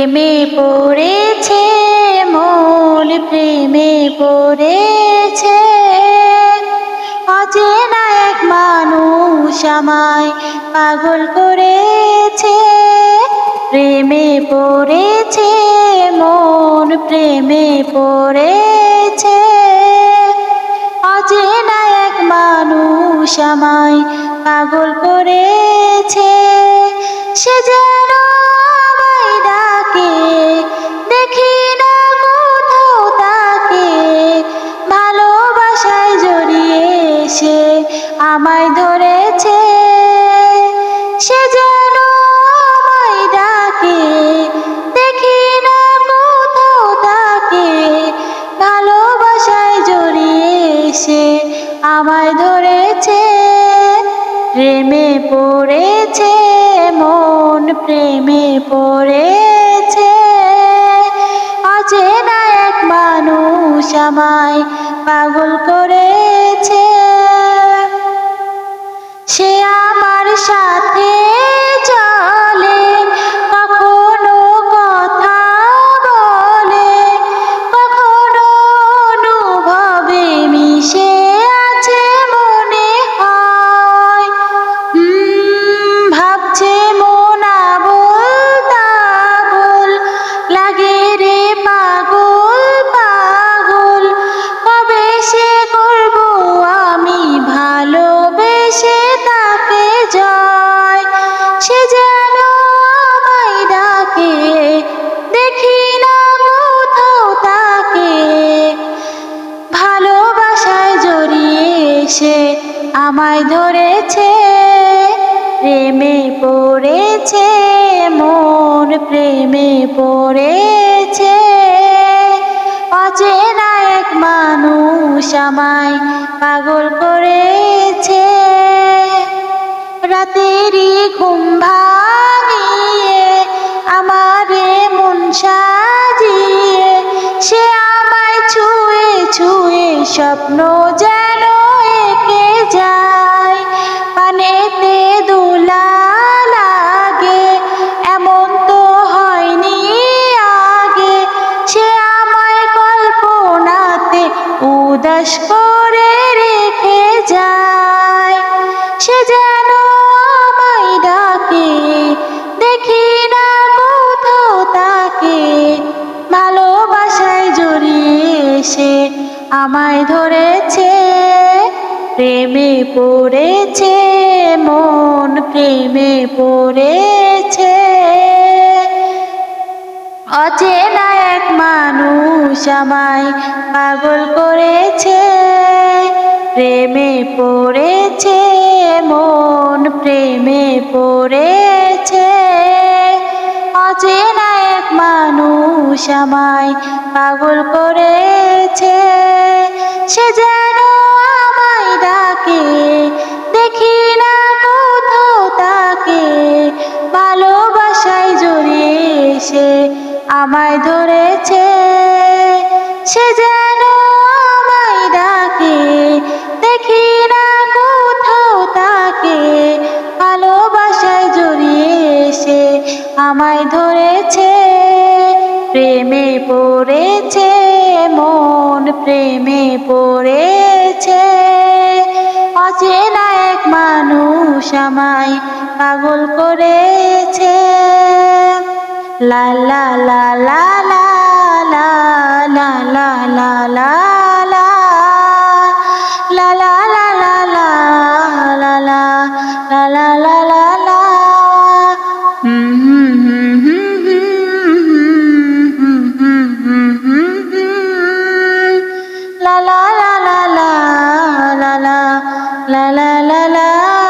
প্রেমে পড়েছে, মন প্রেমে পড়েছে। অচেনা এক মানুষ আমায় পাগল করেছে। প্রেমে পড়েছে, মন প্রেমে পড়েছে। অচেনা এক মানুষ আমায় পাগল আমায় ধরেছে, সে যেন আমায় ডাকে, দেখি না কোথাও তাকে, ভালোবাসায় জড়িয়ে সে আমায় ধরেছে। প্রেমে পড়েছে মন প্রেমে পড়েছে। অচেনা এক মানুষ আমায় পাগল করেছে। সে যেন আমায় ডাকে, দেখি না কোথাও তাকে। ভালোবাসায় জড়িয়ে সে আমায় ধরেছে, প্রেমে পড়েছে, মন প্রেমে পড়েছে। অচেনা এক মানুষ আমায় পাগল করেছে। রাতেরই ঘুম ভাঙিয়ে আমারে মন সাজিয়ে, সে আমায় ছুঁয়ে ছুঁয়ে স্বপ্ন যেন এঁকে যায়। পানেতে দোলা লাগে, এমন তো হয়নি আগে। সে আমায় কল্পনাতে উদাস করে রেখে যায়। সে যেন আমায় ধরেছে, প্রেমে পড়েছে, মন প্রেমে পড়েছে। অচেনা এক মানুষ আমায় পাগল করেছে, প্রেমে পড়েছে, মন প্রেমে পড়েছে। অচেনা এক মানুষ আমায় পাগল করেছে সে যেন আমায় ডাকে, দেখি না কোথাও তাকে। ভালোবাসায় জড়িয়ে সে আমায় ধরেছে, সে যেন আমায় ডাকে, দেখি না কোথাও তাকে। ভালোবাসায় জড়িয়ে সে আমায় ধরেছে, প্রেমে পড়েছে মন। প্রেমে পড়েছে। অচেনা এক মানুষ আমায় পাগল করেছে। লা লা লা লা la la la la.